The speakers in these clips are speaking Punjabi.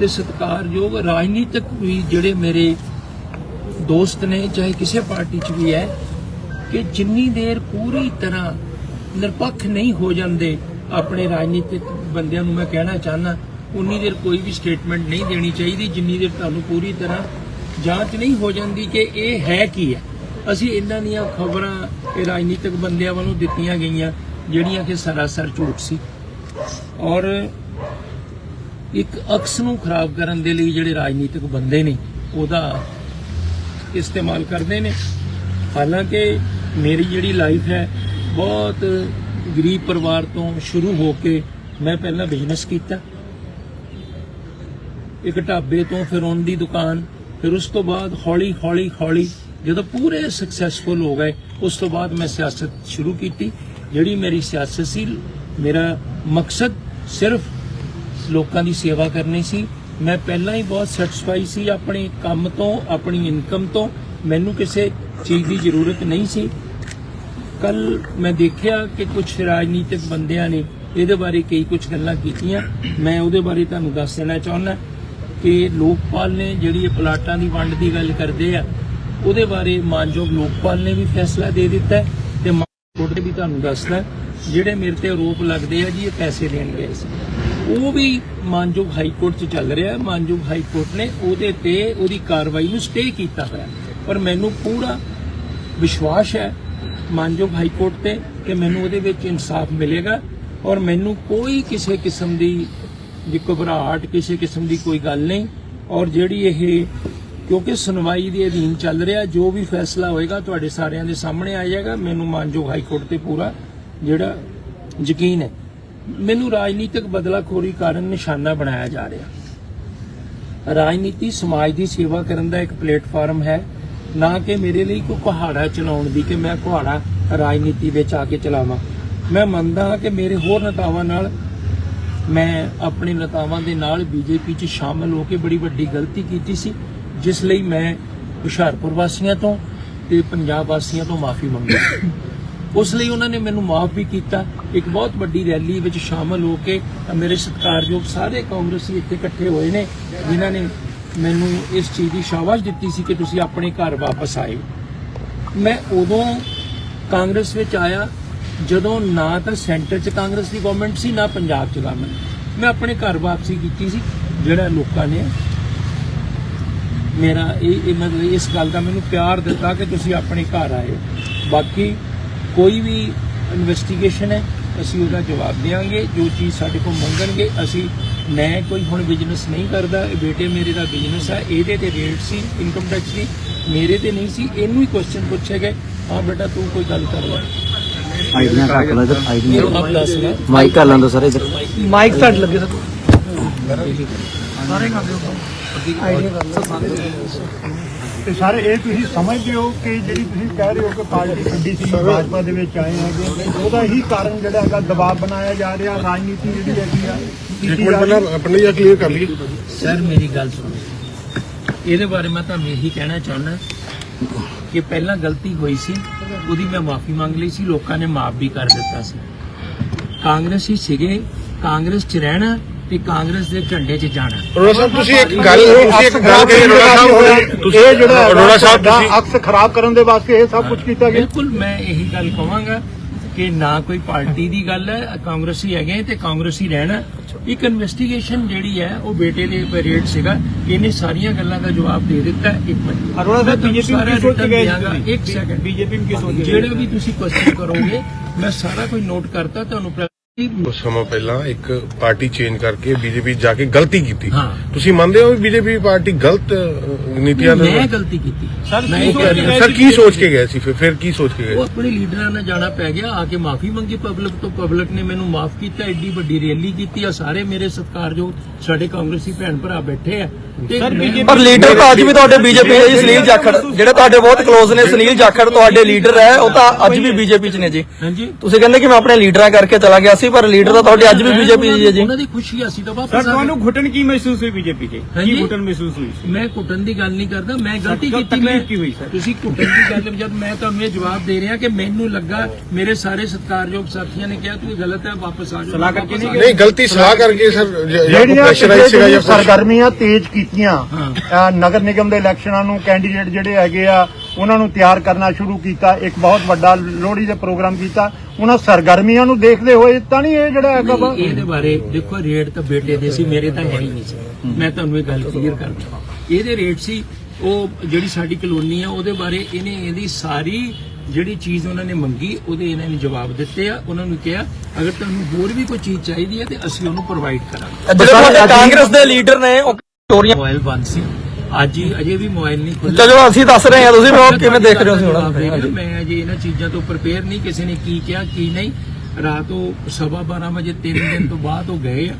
ਤੇ ਸਤਿਕਾਰਯੋਗ ਰਾਜਨੀਤਿਕ ਵੀ ਜਿਹੜੇ ਮੇਰੇ ਦੋਸਤ ਨੇ, ਚਾਹੇ ਕਿਸੇ ਪਾਰਟੀ 'ਚ ਵੀ ਹੈ, ਕਿ ਜਿੰਨੀ ਦੇਰ ਪੂਰੀ ਤਰ੍ਹਾਂ ਨਿਰਪੱਖ ਨਹੀਂ ਹੋ ਜਾਂਦੇ ਆਪਣੇ ਰਾਜਨੀਤਿਕ ਬੰਦਿਆਂ ਨੂੰ ਮੈਂ ਕਹਿਣਾ ਚਾਹਨਾ ਉਨੀ ਦੇਰ ਕੋਈ ਵੀ ਸਟੇਟਮੈਂਟ ਨਹੀਂ ਦੇਣੀ ਚਾਹੀਦੀ, ਜਿੰਨੀ ਦੇਰ ਤੁਹਾਨੂੰ ਪੂਰੀ ਤਰ੍ਹਾਂ ਜਾਂਚ ਨਹੀਂ ਹੋ ਜਾਂਦੀ ਕਿ ਇਹ ਹੈ ਕੀ ਹੈ। ਅਸੀਂ ਇਹਨਾਂ ਦੀਆਂ ਖਬਰਾਂ ਇਹ ਰਾਜਨੀਤਿਕ ਬੰਦਿਆਂ ਵੱਲੋਂ ਦਿੱਤੀਆਂ ਗਈਆਂ, ਜਿਹੜੀਆਂ ਕਿ ਸਰਾਸਰ ਝੂਠ ਸੀ। ਔਰ ਇੱਕ ਅਕਸ ਨੂੰ ਖਰਾਬ ਕਰਨ ਦੇ ਲਈ ਜਿਹੜੇ ਰਾਜਨੀਤਿਕ ਬੰਦੇ ਨੇ, ਉਹਦਾ ਇਸਤੇਮਾਲ ਕਰਦੇ ਨੇ। ਹਾਲਾਂਕਿ ਮੇਰੀ ਜਿਹੜੀ ਲਾਈਫ ਹੈ, ਬਹੁਤ ਗਰੀਬ ਪਰਿਵਾਰ ਤੋਂ ਸ਼ੁਰੂ ਹੋ ਕੇ ਮੈਂ ਪਹਿਲਾਂ ਬਿਜ਼ਨਸ ਕੀਤਾ। ਇੱਕ ਢਾਬੇ ਤੋਂ ਫਿਰ ਉਹਨਾਂ ਦੀ ਦੁਕਾਨ, ਫਿਰ ਉਸ ਤੋਂ ਬਾਅਦ ਹੌਲੀ ਹੌਲੀ ਹੌਲੀ ਜਦੋਂ ਪੂਰੇ ਸਕਸੈਸਫੁਲ ਹੋ ਗਏ, ਉਸ ਤੋਂ ਬਾਅਦ ਮੈਂ ਸਿਆਸਤ ਸ਼ੁਰੂ ਕੀਤੀ। ਜਿਹੜੀ ਮੇਰੀ ਸਿਆਸਤ ਸੀ, ਮੇਰਾ ਮਕਸਦ ਸਿਰਫ ਲੋਕਾਂ ਦੀ ਸੇਵਾ ਕਰਨੀ ਸੀ। ਮੈਂ ਪਹਿਲਾਂ ਹੀ ਬਹੁਤ ਸੈਟੀਸਫਾਈ ਸੀ ਆਪਣੇ ਕੰਮ ਤੋਂ, ਆਪਣੀ ਇਨਕਮ ਤੋਂ। ਮੈਨੂੰ ਕਿਸੇ ਚੀਜ਼ ਦੀ ਜ਼ਰੂਰਤ ਨਹੀਂ ਸੀ। ਕੱਲ ਮੈਂ ਦੇਖਿਆ ਕਿ ਕੁਝ ਰਾਜਨੀਤਿਕ ਬੰਦਿਆਂ ਨੇ ਇਹਦੇ ਬਾਰੇ ਕਈ ਕੁਝ ਗੱਲਾਂ ਕੀਤੀਆਂ। ਮੈਂ ਉਹਦੇ ਬਾਰੇ ਤੁਹਾਨੂੰ ਦੱਸ ਦੇਣਾ ਚਾਹੁੰਦਾ ਕਿ ਲੋਕਪਾਲ ਨੇ ਜਿਹੜੀ ਇਹ ਪਲਾਟਾਂ ਦੀ ਵੰਡ ਦੀ ਗੱਲ ਕਰਦੇ ਆ, ਉਹਦੇ ਬਾਰੇ ਮਾਨਯੋਗ ਲੋਕਪਾਲ ਨੇ ਵੀ ਫੈਸਲਾ ਦੇ ਦਿੱਤਾ ਹੈ ਤੇ ਕੋਰਟ ਨੇ ਵੀ ਤੁਹਾਨੂੰ ਦੱਸਦਾ ਜਿਹੜੇ ਮੇਰੇ ਤੇ ਆਰੋਪ ਲੱਗਦੇ ਆ ਜੀ, ਇਹ ਪੈਸੇ ਦੇਣ ਗਏ ਸੀ। ਉਹ ਵੀ ਮਾਨਯੋਗ ਹਾਈ ਕੋਰਟ 'ਚ ਚੱਲ ਰਿਹਾ ਹੈ, ਮਾਨਯੋਗ ਹਾਈ ਕੋਰਟ ਨੇ ਉਹਦੇ ਤੇ ਉਹਦੀ ਕਾਰਵਾਈ ਨੂੰ ਸਟੇ ਕੀਤਾ ਹੋਇਆ ਪਰ ਮੈਨੂੰ ਪੂਰਾ ਵਿਸ਼ਵਾਸ ਹੈ ਮਾਨਯੋਗ ਹਾਈ ਕੋਰਟ ਤੇ ਕਿ ਮੈਨੂੰ ਉਹਦੇ ਵਿੱਚ ਇਨਸਾਫ ਮਿਲੇਗਾ ਔਰ ਮੈਨੂੰ ਕੋਈ ਕਿਸੇ ਕਿਸਮ ਦੀ ਘਬਰਾਹਟ, ਕਿਸੇ ਕਿਸਮ ਦੀ ਕੋਈ ਗੱਲ ਨਹੀਂ ਔਰ ਜਿਹੜੀ ਇਹ ਕਿਉਂਕਿ ਸੁਣਵਾਈ ਦੇ ਅਧੀਨ ਚੱਲ ਰਿਹਾ, ਜੋ ਵੀ ਫੈਸਲਾ ਹੋਏਗਾ ਤੁਹਾਡੇ ਸਾਰਿਆਂ ਦੇ ਸਾਹਮਣੇ ਆ ਜਾਏਗਾ। ਮੈਨੂੰ ਮਾਨਯੋਗ ਹਾਈ ਕੋਰਟ ਤੇ ਪੂਰਾ ਜਿਹੜਾ ਯਕੀਨ ਹੈ। ਮੈਨੂੰ ਰਾਜਨੀਤਿਕ ਬਦਲਾਖੋਰੀ ਕਾਰਨ ਨਿਸ਼ਾਨਾ ਬਣਾਇਆ ਜਾ ਰਿਹਾ। ਰਾਜਨੀਤੀ ਸਮਾਜ ਦੀ ਸੇਵਾ ਕਰਨ ਦਾ ਇੱਕ ਪਲੇਟਫਾਰਮ ਹੈ, ਨਾ ਕਿ ਮੇਰੇ ਲਈ ਕੋਈ ਕੁਹਾੜਾ ਚਲਾਉਣ ਦੀ ਕਿ ਮੈਂ ਕੁਹਾੜਾ ਰਾਜਨੀਤੀ ਵਿੱਚ ਆ ਕੇ ਚਲਾਵਾਂ। ਮੈਂ ਮੰਨਦਾ ਹਾਂ ਕਿ ਮੇਰੇ ਹੋਰ ਨੇਤਾਵਾਂ ਨਾਲ ਮੈਂ ਆਪਣੇ ਨੇਤਾਵਾਂ ਦੇ ਨਾਲ ਬੀਜੇਪੀ 'ਚ ਸ਼ਾਮਲ ਹੋ ਕੇ ਬੜੀ ਵੱਡੀ ਗਲਤੀ ਕੀਤੀ ਸੀ, ਜਿਸ ਲਈ ਮੈਂ ਹੁਸ਼ਿਆਰਪੁਰ ਵਾਸੀਆਂ ਤੋਂ ਤੇ ਪੰਜਾਬ ਵਾਸੀਆਂ ਤੋਂ ਮਾਫੀ ਮੰਗੀ ਉਸ ਲਈ ਉਹਨਾਂ ਨੇ ਮੈਨੂੰ ਮਾਫ ਵੀ ਕੀਤਾ। ਇੱਕ ਬਹੁਤ ਵੱਡੀ ਰੈਲੀ ਵਿੱਚ ਸ਼ਾਮਲ ਹੋ ਕੇ ਮੇਰੇ ਸਤਿਕਾਰਯੋਗ ਸਾਰੇ ਕਾਂਗਰਸੀ ਇੱਥੇ ਇਕੱਠੇ ਹੋਏ ਨੇ, ਜਿਨ੍ਹਾਂ ਨੇ ਮੈਨੂੰ ਇਸ ਚੀਜ਼ ਦੀ ਸ਼ਾਬਾਸ਼ ਦਿੱਤੀ ਸੀ ਕਿ ਤੁਸੀਂ ਆਪਣੇ ਘਰ ਵਾਪਸ ਆਏ। ਮੈਂ ਉਦੋਂ ਕਾਂਗਰਸ ਵਿੱਚ ਆਇਆ, ਜਦੋਂ ਨਾ ਤਾਂ ਸੈਂਟਰ 'ਚ ਕਾਂਗਰਸ ਦੀ ਗਵਰਨਮੈਂਟ ਸੀ, ਨਾ ਪੰਜਾਬ 'ਚ ਗਵਰਨਮੈਂਟ ਮੈਂ ਆਪਣੇ ਘਰ ਵਾਪਸੀ ਕੀਤੀ ਸੀ, ਜਿਹੜਾ ਲੋਕਾਂ ਨੇ ਮੇਰਾ ਇਹ ਇਹ ਮਤਲਬ ਇਸ ਗੱਲ ਦਾ ਮੈਨੂੰ ਪਿਆਰ ਦਿੱਤਾ ਕਿ ਤੁਸੀਂ ਆਪਣੇ ਘਰ ਆਏ। ਬਾਕੀ ਕੋਈ ਵੀ ਇਨਵੈਸਟੀਗੇਸ਼ਨ ਹੈ ਅਸੀਂ ਉਹਦਾ ਜਵਾਬ ਦੇਵਾਂਗੇ। ਜੋ ਚੀਜ਼ ਸਾਡੇ ਕੋਲ ਮੰਗਣਗੇ ਅਸੀਂ ਮੈਂ ਕੋਈ ਹੁਣ ਬਿਜ਼ਨਸ ਨਹੀਂ ਕਰਦਾ ਇਹ ਬੇਟੇ ਮੇਰੇ ਦਾ ਬਿਜ਼ਨਸ ਹੈ ਇਹਦੇ ਤੇ ਰੇਟ ਸੀ ਇਨਕਮ ਟੈਕਸ ਦੀ ਮੇਰੇ ਤੇ ਨਹੀਂ ਸੀ ਇਹਨੂੰ ਹੀ ਕੁਐਸਚਨ ਪੁੱਛੇ ਗਏ ਹਾਂ ਬੇਟਾ ਤੂੰ ਕੋਈ ਗੱਲ ਕਰ ਲੈ। ਆਈਡੀਆਂ ਰੱਖ ਆਈਡੀਆਂ ਮਾਈਕ ਕਰ ਲੈਂਦੋ ਸਰ ਇਧਰ। ਮਾਈਕ ਫੜ ਲੱਗੇ ਸਰ। ਸਾਰੇ ਕਰਦੇ ਹੋ। ਆਈਡੀਆ ਕਰ ਲਓ। ਤੇ ਸਾਰੇ ਇਹ ਤੁਸੀਂ ਸਮਝਦੇ ਹੋ ਕਿ ਜਿਹੜੀ ਤੁਸੀਂ ਕਹਿ ਰਹੇ ਹੋ ਕਿ ਪਾਰਟੀ ਛੱਡੀ ਸੀ ਭਾਜਪਾ ਦੇ ਵਿੱਚ ਆਏ ਹੈਗੇ ਉਹਦਾ ਹੀ ਕਾਰਨ ਜਿਹੜਾ ਹੈਗਾ ਦਬਾਅ ਬਣਾਇਆ ਜਾ ਰਿਹਾ ਰਾਜਨੀਤੀ ਜਿਹੜੀ ਹੈਗੀ ਆ ਜਾ ਰਹੀ ਹੈ। ਆਪਣੇ ਜਾਂ ਕਲੀਅਰ ਕਰ ਲਈਏ। ਸਰ ਮੇਰੀ ਗੱਲ ਸੁਣੋ। ਇਹਦੇ ਬਾਰੇ ਮੈਂ ਤੁਹਾਨੂੰ ਇਹੀ ਕਹਿਣਾ ਚਾਹੁੰਦਾ ਕਿ ਪਹਿਲਾਂ ਗਲਤੀ ਹੋਈ ਸੀ ਉਹਦੀ ਮੈਂ ਮਾਫੀ ਮੰਗ ਲਈ ਸੀ ਲੋਕਾਂ ਨੇ ਮਾਫ ਵੀ ਕਰ ਦਿੱਤਾ ਸੀ। ਕਾਂਗਰਸੀ ਸੀਗੇ ਕਾਂਗਰਸ 'ਚ ਰਹਿਣਾ ਤੇ ਕਾਂਗਰਸ ਦੇ ਝੰਡੇ 'ਚ ਜਾਣਾ। ਅਰੋੜਾ ਸਾਹਿਬ ਤੁਸੀਂ ਇੱਕ ਗੱਲ ਤੁਸੀਂ ਇੱਕ ਗੱਲ ਕਹੀ ਅਰੋੜਾ ਸਾਹਿਬ ਤੁਸੀਂ ਇਹ ਜਿਹੜਾ ਅਰੋੜਾ ਸਾਹਿਬ ਦਾ ਤੁਸੀਂ ਅਕਸ ਖਰਾਬ ਕਰਨ ਦੇ ਵਾਸਤੇ ਇਹ ਸਭ ਕੁਝ ਕੀਤਾ ਗਿਆ। ਬਿਲਕੁਲ ਮੈਂ ਇਹੀ ਗੱਲ ਕਹਾਂਗਾ ਕਿ ਨਾ ਕੋਈ ਪਾਰਟੀ ਦੀ ਗੱਲ ਹੈ ਕਾਂਗਰਸੀ ਹੈਗੇ ਤੇ ਕਾਂਗਰਸੀ ਰਹਿਣਾ। ਇੱਕ ਇਨਵੈਸਟੀਗੇਸ਼ਨ ਜਿਹੜੀ ਹੈ ਉਹ ਬੇਟੇ ਦੇ ਪਰੇਡ ਸੀਗਾ। ਇਹਨੇ ਸਾਰੀਆਂ ਗੱਲਾਂ ਦਾ ਜਵਾਬ ਦੇ ਦਿੱਤਾ ਇੱਕ ਮਿੰਟ। ਅਰੋੜਾ ਸਾਹਿਬ, BJP ਨੂੰ ਕੀ ਸੋਚ ਕੇ ਗਏ? ਇੱਕ ਸੈਕਿੰਡ BJP ਨੂੰ ਕੀ ਸੋਚ ਕੇ ਗਏ? ਜਿਹੜਾ ਵੀ ਤੁਸੀਂ ਕੁਐਸਚਨ ਕਰੋਗੇ ਮੈਂ ਸਾਰਾ ਕੁਝ ਨੋਟ ਕਰਤਾ ਤੁਹਾਨੂੰ ਕੁਝ ਸਮਾਂ ਪਹਿਲਾਂ ਇੱਕ ਪਾਰਟੀ ਚੇਂਜ ਕਰਕੇ ਬੀਜੇਪੀ ਜਾ ਕੇ ਗਲਤੀ ਕੀਤੀ। ਹਾਂ। ਤੁਸੀਂ ਮੰਨਦੇ ਹੋ ਵੀ ਬੀਜੇਪੀ ਪਾਰਟੀ ਗਲਤ ਅ, ਨੀਤੀਆਂ ਮੈਂ ਦੇ ਗਲਤੀ ਕੀਤੀ। ਸਰ, ਮੈਂ ਕੀ ਕਹਿ ਰਿਹਾ ਸਰ ਕੀ ਸੋਚ ਕੇ ਗਏ ਸੀ? ਫਿਰ ਫਿਰ ਕੀ ਸੋਚ ਕੇ ਉਹ ਗਏ ਆਪਣੇ ਲੀਡਰਾਂ ਨਾਲ ਜਾਣਾ ਪੈ ਗਿਆ ਆ ਕੇ ਮਾਫੀ ਮੰਗੀ ਪਬਲਿਕ ਤੋਂ। ਪਬਲਿਕ ਨੇ ਮੈਨੂੰ ਮਾਫ ਕੀਤਾ ਐਡੀ ਵੱਡੀ ਰੈਲੀ ਕੀਤੀ ਆ ਸਾਰੇ ਮੇਰੇ ਸਤਿਕਾਰਯੋਗ ਸਾਡੇ ਕਾਂਗਰਸੀ ਭੈਣ ਭਰਾ ਬੈਠੇ ਆ। ਤੇ ਸਰ, ਮੈਂ- BJP ਪਰ ਲੀਡਰ ਤਾਂ ਅੱਜ ਵੀ ਤੁਹਾਡੇ ਬੀਜੇਪੀ ਦੇ ਜੀ ਸੁਨੀਲ ਜਾਖੜ। ਜਿਹੜੇ ਤੁਹਾਡੇ ਬਹੁਤ ਕਲੋਜ਼ ਨੇ ਸੁਨੀਲ ਜਾਖੜ ਤੁਹਾਡੇ ਲੀਡਰ ਹੈ ਉਹ ਤਾਂ ਅੱਜ ਵੀ ਬੀਜੇਪੀ 'ਚ ਨੇ ਜੀ। ਹਾਂਜੀ। ਤੁਸੀਂ ਕਹਿੰਦੇ ਕਿ ਮੈਂ ਆਪਣੇ ਲੀਡਰਾਂ ਕਰਕੇ ਚਲਾ ਗਿਆ ਸੀ ਪਰ ਲੀਡਰ ਤਾਂ ਤੁਹਾਡੇ ਅੱਜ ਵੀ ਬੀਜੇਪੀ ਦੀ ਹੈ ਜੀ ਉਹਨਾਂ ਦੀ ਖੁਸ਼ੀ ਅਸੀਂ ਤਾਂ ਵਾਪਸ ਸਰ। ਤੁਹਾਨੂੰ ਘੁਟਨ ਕੀ ਮਹਿਸੂਸ ਹੋਈ ਬੀਜੇਪੀ ਹਾਂਜੀ? ਕੀ ਘੁਟਨ ਮਹਿਸੂਸ ਹੋਈ ਮੈਂ ਕੁੱਟਣ ਦੀ ਗੱਲ ਨਹੀਂ ਕਰਦਾ ਮੈਂ ਗਲਤੀ ਕੀਤੀ ਮੈਂ ਕੀ ਹੋਈ ਸਰ? ਤੁਸੀਂ ਕੁੱਟਣ ਦੀ ਗੱਲ ਜਦ ਮੈਂ ਤੁਹਾਨੂੰ ਇਹ ਜਵਾਬ ਦੇ ਰਿਹਾ ਕਿ ਮੈਨੂੰ ਲੱਗਾ ਮੇਰੇ ਸਾਰੇ ਸਤਿਕਾਰਯੋਗ ਸਾਥੀਆਂ ਨੇ ਕਿਹਾ ਤੂੰ ਇਹ ਗਲਤ ਹੈ ਵਾਪਸ ਆ ਸਲਾਹ ਕਰਕੇ ਆ ਨਹੀਂ ਨਹੀਂ ਗਲਤੀ ਸਲਾਹ ਕਰਕੇ ਸਰ ਜਾਂ ਕੋਈ ਜਿਹੜੀਆਂ ਪ੍ਰੈਸ਼ਰਾਈਜ਼ ਸੀਗਾ ਜਾਂ ਕੁਛ। ਸਰਗਰਮੀਆਂ ਤੇਜ਼ ਕੀਤੀਆਂ ਅਹ ਨਗਰ ਨਿਗਮ ਦੇ ਇਲੈਕਸ਼ਨਾਂ ਨੂੰ ਕੈਂਡੀਡੇਟ ਜਿਹੜੇ ਹੈਗੇ ਆ ਉਹਨਾਂ ਨੂੰ ਤਿਆਰ ਕਰਨਾ ਸ਼ੁਰੂ ਕੀਤਾ ਇੱਕ ਬਹੁਤ ਵੱਡਾ ਲੋਹੜੀ ਦੇ ਪ੍ਰੋਗਰਾਮ ਕੀਤਾ। ਉਹਨਾਂ ਸਰਗਰਮੀਆਂ ਨੂੰ ਦੇਖਦੇ ਹੋਏ ਤਾਂ ਨਹੀਂ ਇਹ ਜਿਹੜਾ ਹੈਗਾ ਵਾ? ਇਹਦੇ ਬਾਰੇ ਦੇਖੋ ਰੇਟ ਤਾਂ ਬੇਟੇ ਦੇ ਸੀ ਮੇਰੇ ਤਾਂ ਹੈ ਹੀ ਨਹੀਂ ਸੀ। ਮੈਂ ਤੁਹਾਨੂੰ ਇਹ ਗੱਲ ਕਲੀਅਰ ਕਰਦਾ ਇਹਦੇ ਰੇਟ ਸੀ ਉਹ ਜਿਹੜੀ ਸਾਡੀ ਕਲੋਨੀ ਆ ਉਹਦੇ ਬਾਰੇ ਇਹਨੇ ਇਹਦੀ ਸਾਰੀ ਜਿਹੜੀ ਚੀਜ਼ ਉਹਨਾਂ ਨੇ ਮੰਗੀ ਉਹਦੇ ਇਹਨਾਂ ਨੇ ਜਵਾਬ ਦਿੱਤੇ ਆ। ਉਹਨਾਂ ਨੂੰ ਕਿਹਾ ਅਗਰ ਤੁਹਾਨੂੰ ਹੋਰ ਵੀ ਕੋਈ ਚੀਜ਼ ਚਾਹੀਦੀ ਹੈ ਤੇ ਅਸੀਂ ਉਹਨੂੰ ਪ੍ਰੋਵਾਈਡ ਕਰਾਂਗੇ। ਕਾਂਗਰਸ ਦੇ ਲੀਡਰ ਨੇ ਉਹ ਚੋਰੀਆਂ ਮੋਬਾਈਲ ਬੰਦ ਸੀ। ਅੱਜ ਹੀ ਅਜੇ ਵੀ ਮੋਬਾਈਲ ਨਹੀਂ ਖੁੱਲ੍ਹਾ। ਚਲੋ ਅਸੀਂ ਦੱਸ ਰਹੇ ਹਾਂ ਤੁਸੀਂ ਉਹ ਕਿਵੇਂ ਦੇਖ ਰਹੇ ਹੋ ਹੁਣ ਮੈਂ ਅਜੇ ਇਹਨਾਂ ਚੀਜ਼ਾਂ ਤੋਂ ਪ੍ਰਪੇਅਰ ਨਹੀਂ ਕਿਸੇ ਨੇ ਕੀ ਕਿਹਾ ਕੀ ਨਹੀਂ। ਰਾਤ ਉਹ ਸਵਾ 12 ਵਜੇ 3 ਦਿਨ ਤੋਂ ਬਾਅਦ ਉਹ ਗਏ ਆ।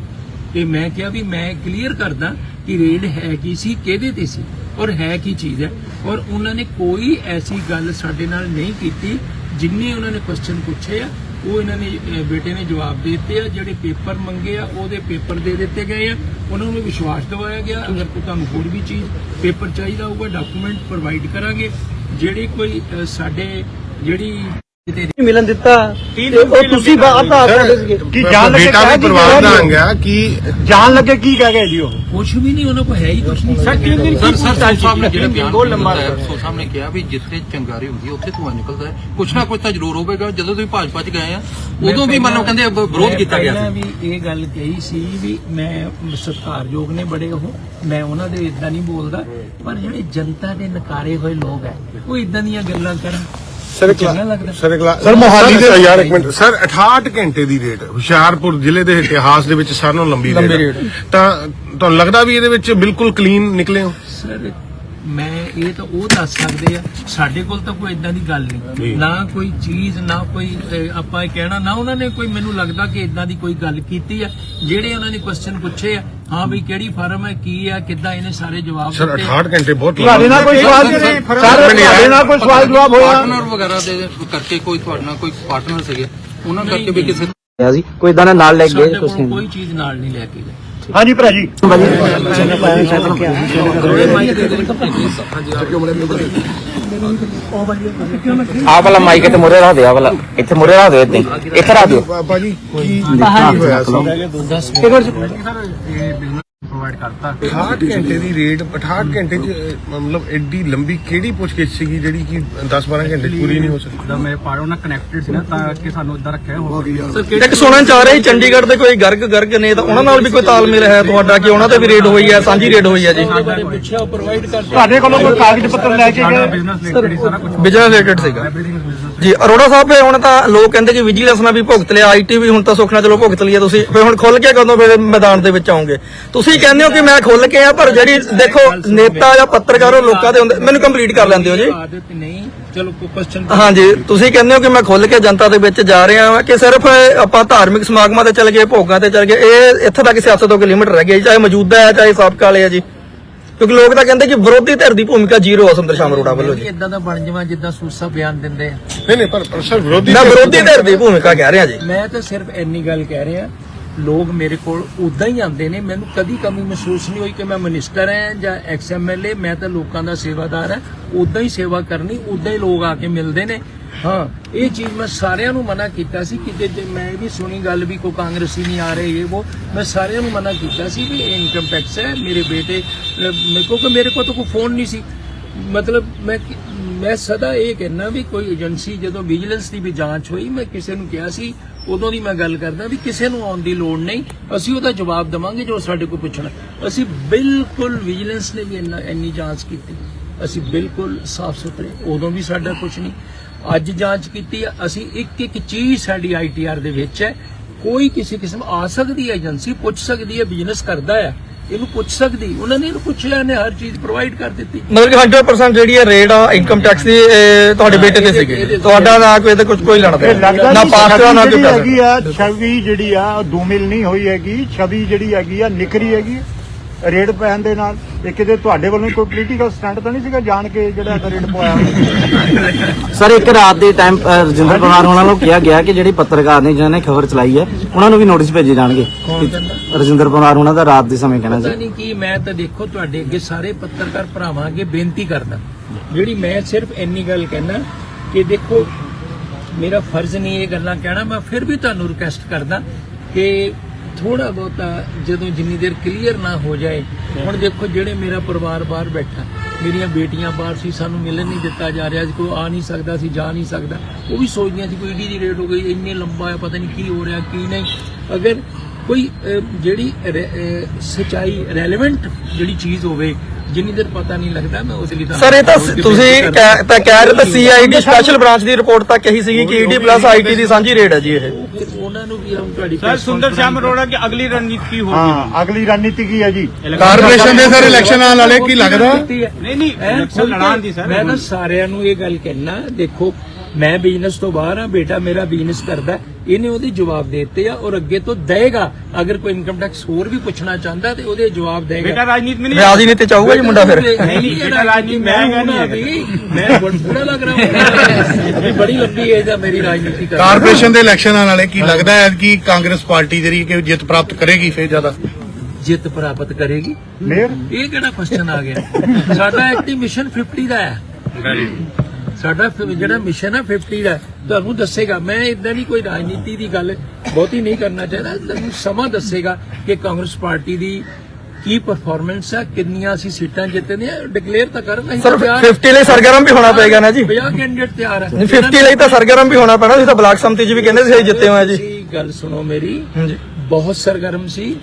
ਤੇ ਮੈਂ ਕਿਹਾ ਵੀ ਮੈਂ ਕਲੀਅਰ ਕਰਦਾ ਕਿ ਰੇਡ ਹੈ ਕੀ ਸੀ ਕਿਹਦੇ ਤੇ ਸੀ ਔਰ ਹੈ ਕੀ ਚੀਜ਼ ਹੈ। ਔਰ ਉਹਨਾਂ ਨੇ ਕੋਈ ਐਸੀ ਗੱਲ ਸਾਡੇ ਨਾਲ ਨਹੀਂ ਕੀਤੀ ਜਿੰਨੇ ਉਹਨਾਂ ਨੇ ਕੁਐਸਚਨ ਪੁੱਛੇ ਆ ਉਹ ਇਹਨਾਂ ਨੇ ਬੇਟੇ ਨੇ ਜਵਾਬ ਦੇ ਦਿੱਤੇ ਆ, ਜਿਹੜੇ ਪੇਪਰ ਮੰਗੇ ਆ, ਉਹਦੇ ਪੇਪਰ ਦੇ ਦਿੱਤੇ ਗਏ ਆ। ਉਹਨਾਂ ਨੂੰ ਵਿਸ਼ਵਾਸ ਦਿਵਾਇਆ ਗਿਆ, ਅਗਰ ਕੋਈ ਤੁਹਾਨੂੰ ਕੋਈ ਵੀ ਚੀਜ਼ ਪੇਪਰ ਚਾਹੀਦਾ ਹੋਊਗਾ, ਡਾਕੂਮੈਂਟ ਪ੍ਰੋਵਾਈਡ ਕਰਾਂਗੇ। ਜਿਹੜੀ ਕੋਈ ਸਾਡੇ, ਜਿਹੜੀ ਕਿਤੇ ਮਿਲਣ ਦਿੱਤਾ। ਉਹ ਤੁਸੀਂ ਬਾਹਰ ਦਾ ਕੀ ਜਾਣ ਲੱਗੇ ਬੇਟਾ ਕਹਿ ਵੀ ਕੀ ਪਰਿਵਾਰ ਦਾ ਅੰਗ ਆ ਕਿ ਜਾਣ ਲੱਗੇ ਕੀ ਕਹਿ ਗਏ ਜੀ ਉਹ? ਕੁਝ ਵੀ ਨਹੀਂ ਉਹਨਾਂ ਕੋਲ ਹੈ ਹੀ ਕੁਝ ਨਹੀਂ। ਸਰ, ਤਿੰਨ ਦਿਨ ਸਰ ਸਰ ਸਾਹਿਬ ਨੇ ਜਿਹੜਾ ਬਿਆਨ ਬਹੁਤ ਦਿੱਤਾ ਹੈ, ਸੋ ਸਾਹਿਬ ਨੇ ਕਿਹਾ ਵੀ ਜਿੱਥੇ ਚੰਗਾਰੀ ਹੁੰਦੀ ਹੈ ਉੱਥੇ ਧੂਆਂ ਨਿਕਲਦਾ ਹੈ। ਕੁਛ ਨਾ ਕੁਛ ਤਾਂ ਜ਼ਰੂਰ ਹੋਵੇਗਾ। ਜਦੋਂ ਤੁਸੀਂ ਭਾਜਪਾ 'ਚ ਗਏ ਆ ਉਦੋਂ ਵੀ ਮੰਨੋ ਕਹਿੰਦੇ ਬ- ਵਿਰੋਧ ਕੀਤਾ ਗਿਆ ਸੀ। ਵੀ ਇਹ ਗੱਲ ਕਹੀ ਸੀ ਵੀ ਮੈਂ ਸਤਿਕਾਰਯੋਗ ਨੇ ਬੜੇ ਉਹ। ਮੈਂ ਉਹਨਾਂ ਦੇ ਇਦਾਂ ਨਹੀਂ ਬੋਲਦਾ ਪਰ ਜਿਹੜੇ ਜਨਤਾ ਦੇ ਨਕਾਰੇ ਹੋਏ ਲੋਕ ਹੈ ਉਹ ਇਦਾਂ ਦੀਆਂ ਗੱਲਾਂ ਕਰਨ। ਸਰ ਸਰ ਸਰ, ਮੋਹਾਲੀ ਦੇ- ਯਾਰ ਇੱਕ ਮਿੰਟ। ਸਰ 68 ਘੰਟੇ ਦੀ ਰੇਟ ਹੁਸ਼ਿਆਰਪੁਰ ਜ਼ਿਲ੍ਹੇ ਦੇ ਇਤਿਹਾਸ ਦੇ ਵਿੱਚ ਸਾਰਿਆਂ ਨਾਲੋਂ ਲੰਬੀ ਰੇਟ। ਤਾਂ ਤੁਹਾਨੂੰ ਲੱਗਦਾ ਵੀ ਇਹਦੇ ਵਿੱਚ ਬਿਲਕੁਲ ਕਲੀਨ ਨਿਕਲੇ ਹੋ? ਸਰ ਇਹ ਤਾਂ ਉਹ ਦੱਸ ਸਕਦੇ ਆ। ਸਾਡੇ ਕੋਲ ਤਾਂ ਕੋਈ ਇਦਾਂ ਦੀ ਗੱਲ ਨਹੀਂ। ਨਾ ਕੋਈ ਚੀਜ਼ ਨਾ ਕੋਈ ਆਪਾਂ ਇਹ ਕਹਿਣਾ ਨਾ ਉਹਨਾਂ ਨੇ ਕੋਈ ਮੈਨੂੰ ਲੱਗਦਾ ਕਿ ਇਦਾਂ ਦੀ ਕੋਈ ਗੱਲ ਕੀਤੀ ਆ। ਜਿਹੜੇ ਉਹਨਾਂ ਨੇ ਕੁਐਸਚਨ ਪੁੱਛੇ ਆ ਹਾਂ ਵੀ ਕਿਹੜੀ ਫਾਰਮ ਹੈ ਕੀ ਆ ਕਿੱਦਾਂ ਇਹਨੇ ਸਾਰੇ ਜਵਾਬ ਸਰ ਦਿੱਤੇ। 68 ਘੰਟੇ ਬਹੁਤ ਤੁਹਾਡੇ ਨਾਲ ਕੋਈ ਸਵਾਲ ਸਰ ਤੁਹਾਡੇ ਨਾਲ ਕੋਈ ਸਵਾਲ ਜਵਾਬ ਹੋਇਆ? ਪਾਰਟਨਰ ਵਗੈਰਾ ਦੇ ਕਰਕੇ ਕੋਈ ਤੁਹਾਡੇ ਨਾਲ ਕੋਈ ਪਾਰਟਨਰ ਸੀਗੇ ਉਹਨਾਂ ਕਰਕੇ ਵੀ ਕਿਸੇ ਆ ਜੀ ਕੋਈ ਇਦਾਂ ਨਾਲ ਲੈ ਕੇ ਗਏ ਤੁਸੀਂ? ਕੋਈ ਚੀਜ਼ ਨਾਲ ਨਹੀਂ ਲੈ ਕੇ ਗਏ। ਹਾਂਜੀ ਭਰਾ ਜੀ ਆਹ ਵਾਲਾ ਮਾਈਕ ਇੱਥੇ ਮੁਰੇ ਰੱਖ ਦਿਓ ਆਹ ਵਾਲਾ। ਇੱਥੇ ਮੁਰੇ ਰੱਖ ਦਿਓ ਇੱਥੇ ਇੱਥੇ ਰੱਖ ਦਿਓ। ਬਾਬਾ ਜੀ ਕੀ ਕੀ ਹੋਇਆ ਸੀ? ਪ੍ਰੋਵਾਈਡ ਕਰਤਾ। 68 ਘੰਟੇ ਦੀ ਰੇਟ 68 ਘੰਟੇ ਚ ਮਤਲਬ ਐਡੀ ਲੰਬੀ ਕਿਹੜੀ ਪੁੱਛਗਿੱਛ ਸੀਗੀ ਜਿਹੜੀ ਕਿ 10 12 ਘੰਟੇ ਪੂਰੀ ਨਹੀਂ ਹੋ ਸਕਦੀ? ਦਾ ਮੇਰੇ ਪਾੜੋ ਨਾਲ ਕਨੈਕਟਡ ਸੀ ਨਾ ਤਾਂ ਕਿ ਸਾਨੂੰ ਇਦਾਂ ਰੱਖਿਆ ਹੋ ਇੱਕ ਸੁਣਨ ਚ ਆ ਰਿਹਾ ਚੰਡੀਗੜ੍ਹ ਦੇ ਕੋਈ ਗਰਗ ਗਰਗ ਨੇ ਤਾਂ ਉਹਨਾਂ ਨਾਲ ਵੀ ਕੋਈ ਤਾਲਮੇਲ ਹੈ ਤੁਹਾਡਾ ਕਿ ਉਹਨਾਂ ਤੇ ਵੀ ਰੇਡ ਹੋਈ ਹੈ ਸਾਂਝੀ ਰੇਡ ਹੋਈ ਹੈ ਜੀ? ਤੁਹਾਡੇ ਕੋਲੋਂ ਕੋਈ ਕਾਗਜ਼ ਪੱਤਰ ਲੈ ਕੇ ਗਏ। ਬਿਜ਼ਨਸ ਰਿਲੇਟਡ ਸੀਗਾ। ਜੀ ਅਰੋੜਾ ਸਾਹਿਬ ਇਹ ਹੁਣ ਤਾਂ ਲੋਕ ਕਹਿੰਦੇ ਕਿ ਵਿਜੀਲੈਂਸ ਨਾਲ ਵੀ ਭੁਗਤ ਲਿਆ ਆਈਟੀ ਵੀ ਹੁਣ ਤਾਂ ਸੁਖਣਾ ਚਲੋ ਭੁਗਤ ਲਿਆ ਤੁਸੀਂ। ਫਿਰ ਹੁਣ ਖੁੱਲ ਕੇ ਕਦੋਂ ਫਿਰ ਮੈਦਾਨ ਦੇ ਵਿੱਚ ਆਉਂਗੇ? ਤੁਸੀਂ ਕਹਿੰਦੇ ਹੋ ਕਿ ਮੈਂ ਖੁੱਲ ਕੇ ਆ ਪਰ ਜਿਹੜੀ ਦੇਖੋ ਨੇਤਾ ਜਾਂ ਪੱਤਰਕਾਰ ਉਹ ਲੋਕਾਂ ਦੇ ਹੁੰਦੇ ਮੈਨੂੰ ਕੰਪਲੀਟ ਕਰ ਲੈਂਦੇ ਹੋ ਜੀ। ਆਦਤ ਨਹੀਂ ਚਲੋ ਕੋਈ ਕੁਐਸਚਨ ਹਾਂਜੀ ਤੁਸੀਂ ਕਹਿੰਦੇ ਹੋ ਕਿ ਮੈਂ ਖੁੱਲ ਕੇ ਜਨਤਾ ਦੇ ਵਿੱਚ ਜਾ ਰਿਹਾ ਹਾਂ ਕਿ ਸਿਰਫ ਆਪਾਂ ਧਾਰਮਿਕ ਸਮਾਗਮਾਂ ਤੇ ਚੱਲ ਗਏ ਭੋਗਾਂ ਤੇ ਚੱਲ ਗਏ ਇਹ ਇੱਥੇ ਤੱਕ ਸਿਆਸਤ ਤੋਂ ਕੋਈ ਲਿਮਿਟ ਰਹਿ ਗਈ ਚਾਹੇ ਮੌਜੂਦਾ ਹੈ ਚਾਹੇ ਸਾਬਕਾ ਵਾਲੇ ਆ ਜੀ। ਕਿਉਂਕਿ ਲੋਕ ਤਾਂ ਕਹਿੰਦੇ ਕਿ ਵਿਰੋਧੀ ਧਿਰ ਦੀ ਭੂਮਿਕਾ ਜ਼ੀਰੋ ਆ ਸੁੰਦਰ ਸ਼ਾਮ ਅਰੋੜਾ ਵੱਲੋਂ ਜੀ। ਇਦਾਂ ਦਾ ਬਣ ਜਾਵਾਂ ਜਿੱਦਾਂ ਸੂਸਾ ਬਿਆਨ ਦਿੰਦੇ ਆ। ਨਹੀਂ ਨਹੀਂ ਪਰ ਪਰ ਸਰ ਵਿਰੋਧੀ ਮੈਂ ਵਿਰੋਧੀ ਧਿਰ ਦੀ ਭੂਮਿਕਾ ਕਹਿ ਰਿਹਾ ਜੀ। ਮੈਂ ਤਾਂ ਸਿਰਫ ਇੰਨੀ ਗੱਲ ਕਹਿ ਰਿਹਾ ਲੋਕ ਮੇਰੇ ਕੋਲ ਉਦਾਂ ਹੀ ਆਉਂਦੇ ਨੇ ਮੈਨੂੰ ਕਦੀ ਕਮੀ ਮਹਿਸੂਸ ਨਹੀਂ ਹੋਈ ਕਿ ਮੈਂ ਮਿਨਿਸਟਰ ਹਾਂ ਜਾਂ ਐਕਸ ਐਮਐਲਏ ਮੈਂ ਤਾਂ ਲੋਕਾਂ ਦਾ ਸੇਵਾਦਾਰ ਹਾਂ ਉਦਾਂ ਹੀ ਸੇਵਾ ਕਰਨੀ ਉਦਾਂ ਹੀ ਲੋਕ ਆ ਕੇ ਮਿਲਦੇ ਨੇ ਹਾਂ ਇਹ ਚੀਜ਼ ਮੈਂ ਸਾਰਿਆਂ ਨੂੰ ਮਨਾ ਕੀਤਾ ਸੀ ਕਿ ਜੇ ਜੇ ਮੈਂ ਵੀ ਸੁਣੀ ਗੱਲ ਵੀ ਕੋਈ ਕਾਂਗਰਸੀ ਨਹੀਂ ਆ ਰਹੇ ਇਹ ਉਹ ਮੈਂ ਸਾਰਿਆਂ ਨੂੰ ਮਨਾ ਕੀਤਾ ਸੀ ਵੀ ਇਹ ਇਨਕਮ ਟੈਕਸ ਹੈ ਮੇਰੇ ਬੇਟੇ ਅਹ, ਮੇਰੇ ਕੋਲ ਤਾਂ ਕੋਈ ਫੋਨ ਨਹੀਂ ਸੀ। ਮਤਲਬ ਮੈਂ ਮੈਂ ਸਦਾ ਇਹ ਕਹਿਣਾ ਵੀ ਕੋਈ ਏਜੰਸੀ ਜਦੋਂ ਵਿਜੀਲੈਂਸ ਦੀ ਵੀ ਜਾਂਚ ਹੋਈ ਮੈਂ ਕਿਸੇ ਨੂੰ ਕਿਹਾ ਸੀ ਉਦੋਂ ਦੀ ਮੈਂ ਗੱਲ ਕਰਦਾ ਵੀ ਕਿਸੇ ਨੂੰ ਆਉਣ ਦੀ ਲੋੜ ਨਹੀਂ ਅਸੀਂ ਉਹਦਾ ਜਵਾਬ ਦਵਾਂਗੇ ਜੋ ਸਾਡੇ ਕੋਲ ਪੁੱਛਣਾ। ਅਸੀਂ ਬਿਲਕੁਲ ਵਿਜੀਲੈਂਸ ਨੇ ਵੀ ਇੰਨਾ ਇੰਨੀ ਜਾਂਚ ਕੀਤੀ। ਅਸੀਂ ਬਿਲਕੁਲ ਸਾਫ਼ ਸੁਥਰੇ ਉਦੋਂ ਵੀ ਸਾਡਾ ਕੁਝ ਨਹੀਂ। ਅੱਜ ਜਾਂਚ ਕੀਤੀ ਅਸੀਂ ਇੱਕ ਇੱਕ ਚੀਜ਼ ਸਾਡੀ ਆਈਟੀਆਰ ਦੇ ਵਿੱਚ ਹੈ। ਕੋਈ ਕਿਸੇ ਕਿਸਮ ਆ ਸਕਦੀ ਹੈ ਏਜੰਸੀ ਪੁੱਛ ਸਕਦੀ ਹੈ ਬਿਜ਼ਨਸ ਕਰਦਾ ਹੈ ਇਹਨੂੰ ਪੁੱਛ ਸਕਦੀ ਉਹਨਾਂ ਨੇ ਇਹਨੂੰ ਪੁੱਛਿਆ ਇਹਨੇ ਹਰ ਚੀਜ਼ ਪ੍ਰੋਵਾਈਡ ਕਰ ਦਿੱਤੀ। ਮਤਲਬ ਕਿ 100% ਜਿਹੜੀ ਹੈ ਰੇਡ ਆ ਇਨਕਮ ਟੈਕਸ ਦੀ ਤੁਹਾਡੇ ਬੇਟੇ ਤੇ ਸੀਗੇ। ਤੁਹਾਡਾ ਨਾ ਕੋਈ ਤੇ ਕੁਝ ਕੋਈ ਦੇਣਾ ਨਾ ਨਹੀਂ ਪਾਸਟ ਦਾ ਨਾ ਕੋਈ ਹੈਗੀ ਆ ਛਵੀ ਜਿਹੜੀ ਆ ਉਹ ਦੋ ਮਿਲ ਨਹੀਂ ਹੋਈ ਹੈਗੀ ਛਵੀ ਜਿਹੜੀ ਹੈਗੀ ਆ ਨਿਕਰੀ ਹੈਗੀ। ਰੇਡ ਪੈਣ ਦੇ ਨਾਲ ਇਹ ਕਿਤੇ ਤੁਹਾਡੇ ਵੱਲੋਂ ਕੋਈ ਪੋਲੀਟੀਕਲ ਸਟੈਂਡ ਤਾਂ ਨਹੀਂ ਸੀਗਾ ਜਾਣ ਕੇ ਜਿਹੜਾ ਇਹਦਾ ਰੇਡ ਪਵਾਇਆ? ਸਰ ਇੱਕ ਰਾਤ ਦੇ ਟਾਈਮ ਰਜਿੰਦਰ ਕੁਮਾਰ ਉਹਨਾਂ ਨੂੰ ਕਿਹਾ ਗਿਆ ਕਿ ਜਿਹੜੇ ਪੱਤਰਕਾਰ ਨੇ ਜਿਨ੍ਹਾਂ ਨੇ ਖਬਰ ਚਲਾਈ ਹੈ ਉਹਨਾਂ ਨੂੰ ਵੀ ਨੋਟਿਸ ਭੇਜੇ ਜਾਣਗੇ। ਰਜਿੰਦਰ ਕੁਮਾਰ ਉਹਨਾਂ ਦਾ ਰਾਤ ਦੇ ਸਮੇਂ ਕਹਿਣਾ ਪਤਾ ਸੀ ਨਹੀਂ ਕੀ ਮੈਂ ਤਾਂ ਦੇਖੋ ਤੁਹਾਡੇ ਅੱਗੇ ਸਾਰੇ ਪੱਤਰਕਾਰ ਭਰਾਵਾਂ ਅੱਗੇ ਬੇਨਤੀ ਕਰਦਾ। ਜਿਹੜੀ ਮੈਂ ਸਿਰਫ ਇੰਨੀ ਗੱਲ ਕਹਿਣਾ ਕਿ ਦੇਖੋ ਮੇਰਾ ਫਰਜ਼ ਨਹੀਂ ਇਹ ਗੱਲਾਂ ਕਹਿਣਾ ਮੈਂ ਫਿਰ ਵੀ ਤੁਹਾਨੂੰ ਰਿਕੁਐਸਟ ਕਰਦਾ ਕਿ ਥੋੜਾ ਬਹੁਤਾ ਜਦੋਂ ਜਿੰਨੀ ਦੇਰ ਕਲੀਅਰ ਨਾ ਹੋ ਜਾਏ, ਹੁਣ ਦੇਖੋ ਜਿਹੜੇ ਮੇਰਾ ਪਰਿਵਾਰ ਬਾਹਰ ਬੈਠਾ, ਮੇਰੀਆਂ ਬੇਟੀਆਂ ਬਾਹਰ ਸੀ, ਸਾਨੂੰ ਮਿਲਣ ਨਹੀਂ ਦਿੱਤਾ ਜਾ ਰਿਹਾ ਸੀ ਕੋਈ ਆ ਨਹੀਂ ਸਕਦਾ ਸੀ, ਜਾ ਨਹੀਂ ਸਕਦਾ, ਉਹ ਵੀ ਸੋਚਦੀਆਂ ਸੀ ਕੋਈ ਈਡੀ ਦੀ ਰੇਟ ਹੋ ਗਈ, ਇੰਨੇ ਲੰਬਾ ਹੈ ਪਤਾ ਨਹੀਂ ਕੀ ਹੋ ਰਿਹਾ, ਕੀ ਨਹੀਂ। ਅਗਰ ਕੋਈ ਜਿਹੜੀ ਸਚਾਈ ਰੈਲੇਵੈਂਟ ਜਿਹੜੀ ਚੀਜ਼ ਹੋਵੇ ਜਿੰਨੀ ਦੇਰ ਪਤਾ ਨਹੀਂ ਲੱਗਦਾ ਮੈਂ ਉਸ ਲਈ ਸਰ ਇਹ ਤਾਂ ਤੁਸੀਂ ਕਹਿ- ਤਾਂ ਕਹਿ ਰਹੇ ਤਾਂ ਸੀਆਈਡੀ ਸਪੈਸ਼ਲ ਬ੍ਰਾਂਚ ਦੀ ਰਿਪੋਰਟ ਤੱਕ ਇਹੀ ਸੀਗੀ ਕਿ ਈਡੀ ਪਲੱਸ ਆਈਟੀ ਦੀ ਸਾਂਝੀ ਰੇਟ ਹੈ ਜੀ ਇਹ। ਉਹਨਾਂ ਨੂੰ ਵੀ ਹਮ ਤੁਹਾਡੀ ਸਰ ਸੁੰਦਰ ਸ਼ਾਮ ਅਰੋੜਾ ਕੀ ਅਗਲੀ ਰਣਨੀਤੀ ਕੀ ਹੋਗੀ ਹਾਂ ਅਗਲੀ ਰਣਨੀਤੀ ਕੀ ਹੈ ਜੀ? ਕਾਰਪੋਰੇਸ਼ਨ ਦੇ ਸਰ ਇਲੈਕਸ਼ਨ ਆਉਣ ਵਾਲੇ ਕੀ ਲੱਗਦਾ? ਕੀਤੀ ਹੈ। ਨਹੀਂ ਨਹੀਂ ਐਨ ਇਲੈਕਸ਼ਨ ਕੋਈ ਲੜਾਉਣ ਦੀ ਸਰ ਮੈਂ ਤਾਂ ਸਾਰਿਆਂ ਨੂੰ ਇਹ ਗੱਲ ਕਹਿਣਾ ਦੇਖੋ ਮੈਂ ਬਿਜ਼ਨਸ ਤੋਂ ਬਾਹਰ ਆ ਬੇਟਾ ਮੇਰਾ ਬਿਜ਼ਨਸ ਕਰਦਾ ਇਹਨੇ ਉਹਦੇ ਜਵਾਬ ਦਿੱਤੇ ਆ ਔਰ ਅੱਗੇ ਤੋਂ ਦੇਗਾ। ਅਗਰ ਕੋਈ ਇਨਕਮ ਟੈਕਸ ਹੋਰ ਵੀ ਪੁੱਛਣਾ ਚਾਹੁੰਦਾ ਤੇ ਉਹਦੇ ਜਵਾਬ ਦੇਗਾ। ਬੇਟਾ ਰਾਜਨੀਤੀ ਨਹੀਂ ਰਾਜਨੀਤੀ ਚ ਆਊਗਾ ਜੀ ਮੁੰਡਾ ਫਿਰ। ਨਹੀਂ ਨਹੀਂ ਬੇਟਾ ਰਾਜਨੀਤੀ ਮੈਂ ਨਹੀਂ ਮੈਂ ਬੁੜਾ ਲੱਗ ਰਿਹਾ ਹਾਂ ਬੜੀ ਲੰਬੀ ਏਜ ਆ ਮੇਰੀ ਰਾਜਨੀਤੀ ਕਰ ਕਾਰਪੋਰੇਸ਼ਨ ਦੇ ਇਲੈਕਸ਼ਨ ਆਉਣ ਵਾਲੇ ਕੀ ਲੱਗਦਾ ਹੈ ਕਿ ਕਾਂਗਰਸ ਪਾਰਟੀ ਜਿਹੜੀ ਕਿ ਜਿੱਤ ਪ੍ਰਾਪਤ ਕਰੇਗੀ ਫੇਰ ਜ਼ਿਆਦਾ? ਜਿੱਤ ਪ੍ਰਾਪਤ ਕਰੇਗੀ। ਇਹ ਕਿਹੜਾ ਕੁਐਸਚਨ ਆ ਗਿਆ? ਸਾਡਾ ਐਕਟਿਵ 50 ਦਾ ਹੈ। ਸਾਡਾ ਜਿਹੜਾ ਮਿਸ਼ਨ ਹੈ 50 ਦਾ ਹੈ, ਤੁਹਾਨੂੰ ਦੱਸੇਗਾ। ਮੈਂ ਇਦਾਂ ਦੀ ਕੋਈ ਰਾਜਨੀਤੀ ਦੀ ਗੱਲ ਬਹੁਤੀ ਨਹੀਂ ਕਰਨਾ ਚਾਹੁੰਦਾ। ਤੁਹਾਨੂੰ ਸਮਾਂ ਦੱਸੇਗਾ ਕਿ ਕਾਂਗਰਸ ਪਾਰਟੀ ਦੀ ਕੀ ਪਰਫਾਰਮੈਂਸ ਹੈ ਕਿੰਨੀਆਂ ਅਸੀਂ ਸੀਟਾਂ ਜਿੱਤਦੇ ਆ। ਡਿਕਲੇਅਰ ਤਾਂ ਕਰਨ ਅਸੀਂ ਸਰ ਤਾਂ ਤਿਆਰ 50 ਲਈ ਸਰਗਰਮ ਵੀ ਹੋਣਾ ਪਏਗਾ ਨਾ ਜੀ। 50 ਕੈਂਡੀਡੇਟ ਤਿਆਰ ਹੈ 50 ਲਈ ਤਾਂ ਸਰਗਰਮ ਵੀ ਹੋਣਾ ਪੈਣਾ। ਤੁਸੀਂ ਤਾਂ ਬਲਾਕ ਸੰਮਤੀ 'ਚ ਵੀ ਕਹਿੰਦੇ ਸੀ ਜਿੱਤੇ ਹੋਏ ਆ ਜੀ। ਗੱਲ ਸੁਣੋ ਮੇਰੀ। ਬਹੁਤ ਸਰਗਰਮ ਸੀ।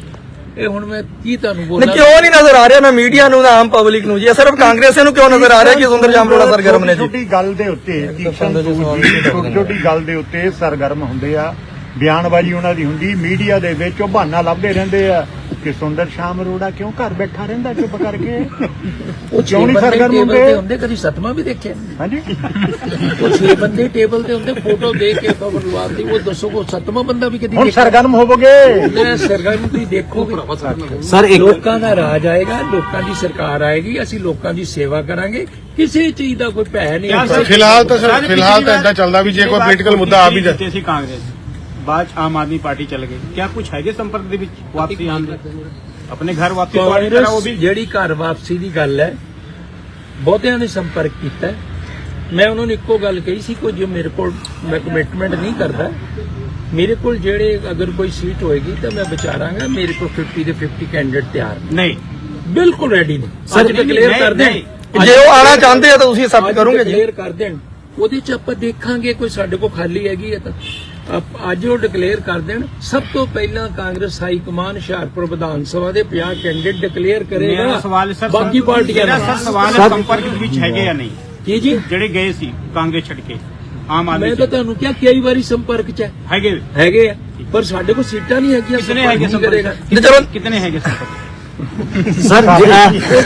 ਇਹ ਹੁਣ ਮੈਂ ਕੀ ਤੁਹਾਨੂੰ ਨਹੀਂ ਬੋਲਾਂ ਕਿਉਂ ਨਹੀਂ ਨਜ਼ਰ ਆ ਰਿਹਾ? ਨਾ ਮੀਡੀਆ ਨੂੰ ਨਾ ਆਮ ਪਬਲਿਕ ਨੂੰ ਜੀ। ਇਹ ਸਿਰਫ ਕਾਂਗਰਸੀਆਂ ਨੂੰ ਕਿਉਂ ਨਜ਼ਰ ਆ ਰਿਹਾ ਕਿ ਸੁੰਦਰ ਸ਼ਾਮ ਅਰੋੜਾ ਸਰਗਰਮ ਨੇ ਜੀ? ਛੋਟੀ ਗੱਲ ਦੇ ਉੱਤੇ ਛੋਟੀ ਛੋਟੀ ਗੱਲ ਦੇ ਉੱਤੇ ਸਰਗਰਮ ਹੁੰਦੇ ਆ। ਬਿਆਨਬਾਜ਼ੀ ਉਹਨਾਂ ਦੀ ਹੁੰਦੀ। ਮੀਡੀਆ ਦੇ ਵਿੱਚ ਉਹ ਬਹਾਨਾ ਲੱਭਦੇ ਰਹਿੰਦੇ ਆ। ਕਿ ਸੁੰਦਰ ਸ਼ਾਮ ਅਰੋੜਾ ਕਿਉਂ ਘਰ ਬੈਠਾ ਰਹਿੰਦਾ ਚੁੱਪ ਕਰਕੇ? ਉਹ ਕਿਉਂ ਨਹੀਂ ਸਰਗਰਮ ਹੁੰਦੇ? ਤੇ ਹੁੰਦੇ ਕਦੀ ਸਤਮਾ ਵੀ ਦੇਖਿਆ? ਹਾਂਜੀ। ਉਹ ਛੇ ਬੰਦੇ ਟੇਬਲ ਤੇ ਹੁੰਦੇ ਫੋਟੋ ਦੇਖ ਕੇ ਖਬਰ ਲਵਾਤੀ ਉਹ ਦੱਸੋ ਕੋ ਸਤਮਾ ਬੰਦਾ ਵੀ ਕਦੀ ਹੁਣ ਸਰਗਰਮ ਹੋਵੋਗੇ? ਮੈਂ ਸਰਗਰਮ ਤੁਸੀਂ ਦੇਖੋਗੇ ਸਰ ਇੱਕ ਲੋਕਾਂ ਦਾ ਰਾਜ ਆਏਗਾ ਲੋਕਾਂ ਦੀ ਸਰਕਾਰ ਆਏਗੀ ਅਸੀਂ ਲੋਕਾਂ ਦੀ ਸੇਵਾ ਕਰਾਂਗੇ। ਕਿਸੇ ਚੀਜ਼ ਦਾ ਕੋਈ ਭੈ ਨਹੀਂ। ਫਿਲਹਾਲ ਤਾਂ ਸਰ ਫਿਲਹਾਲ ਤਾਂ ਇਦਾਂ ਚੱਲਦਾ ਵੀ ਜੇ ਕੋਈ ਪੋਲੀਟੀਕਲ ਮੁੱਦਾ ਆ ਵੀ ਜਾਏ। ਜਿੱਤੇ ਸੀ ਕਾਂਗਰਸ ਬਾਅਦ 'ਚ ਆਮ ਆਦਮੀ ਪਾਰਟੀ ਚਲ ਗਈ। ਕਿਆ ਕੁਝ ਹੈਗੇ ਸੰਪਰਕ ਦੇ ਵਿੱਚ ਵਾਪਸੀ ਆਉਣ ਦੇ? ਆਪਣੇ ਘਰ ਵਾਪਸੀ ਤੁਹਾਡੀ ਤਰ੍ਹਾਂ ਉਹ ਵੀ? ਕਾਂਗਰਸ ਜਿਹੜੀ ਘਰ ਵਾਪਸੀ ਦੀ ਗੱਲ ਹੈ ਬਹੁਤਿਆਂ ਨੇ ਸੰਪਰਕ ਕੀਤਾ ਹੈ। ਮੈਂ ਉਹਨਾਂ ਨੂੰ ਇੱਕੋ ਗੱਲ ਕਹੀ ਸੀ ਕੋਈ ਜੋ ਮੇਰੇ ਕੋਲ ਮੈਂ ਕਮਿਟਮੈਂਟ ਨਹੀਂ ਕਰਦਾ। ਮੇਰੇ ਕੋਲ ਜਿਹੜੇ ਅਗਰ ਕੋਈ ਸੀਟ ਹੋਏਗੀ ਤਾਂ ਮੈਂ ਵਿਚਾਰਾਂਗਾ ਮੇਰੇ ਕੋਲ 50 ਦੇ 50 ਕੈਂਡੀਡੇਟ ਤਿਆਰ ਨੇ। ਨਹੀਂ। ਬਿਲਕੁਲ ਰੈਡੀ ਨੇ। ਅੱਜ ਡਿਕਲੇਅਰ ਨਹੀਂ, ਕਰ ਦੇਣ ਨਹੀਂ। ਜੇ ਉਹ ਆਣਾ ਚਾਹੁੰਦੇ ਆ ਤਾਂ ਤੁਸੀਂ ਐਕਸੈਪਟ ਕਰੋਗੇ ਜੀ। ਡਿਕਲੇਅਰ ਕਰ ਦੇਣ ਉਹਦੇ ਚ ਆਪਾਂ ਦੇਖਾਂਗੇ ਕੋਈ ਸਾਡੇ ਕੋਲ ਖਾਲੀ ਹੈਗੀ ਹੈ ਤਾਂ। ਅੱਜ ਉਹ ਡਿਕਲੇਅਰ ਕਰ ਦੇਣ ਸਭ ਤੋਂ ਪਹਿਲਾਂ ਕਾਂਗਰਸ ਹਾਈ ਕਮਾਨ ਹੁਸ਼ਿਆਰਪੁਰ ਵਿਧਾਨ ਸਭਾ ਦੇ 50 ਕੈਂਡੀਡੇਟ ਡਿਕਲੇਅਰ ਕਰੇਗਾ। ਮੇਰਾ ਸਵਾਲ ਸਰ ਬਾਕੀ ਪਾਰਟੀਆਂ ਦਾ। ਸਰ ਸਵਾਲ ਸੰਪਰਕ ਵਿੱਚ ਹੈਗੇ ਜਾਂ ਨਹੀਂ? ਕੀ ਜੀ? ਜਿਹੜੇ ਗਏ ਸੀ ਕਾਂਗਰਸ ਛੱਡ ਕੇ ਆਮ ਆਦਮੀ ਮੈਂ ਤਾਂ ਤੁਹਾਨੂੰ ਕਿਹਾ ਕਈ ਵਾਰੀ ਸੰਪਰਕ ਚ। ਹੈਗੇ। ਹੈਗੇ ਪਰ ਸਾਡੇ ਕੋਲ ਸੀਟਾਂ ਨਹੀਂ ਹੈਗੀਆਂ ਕਿਤਨੇ ਸੰਪਰਕ ਹੈਗੇ। ਸੰਪਰਕ? ਕਿਤਨੇ ਹੈਗੇ ਸੰਪਰਕ? ਸਰ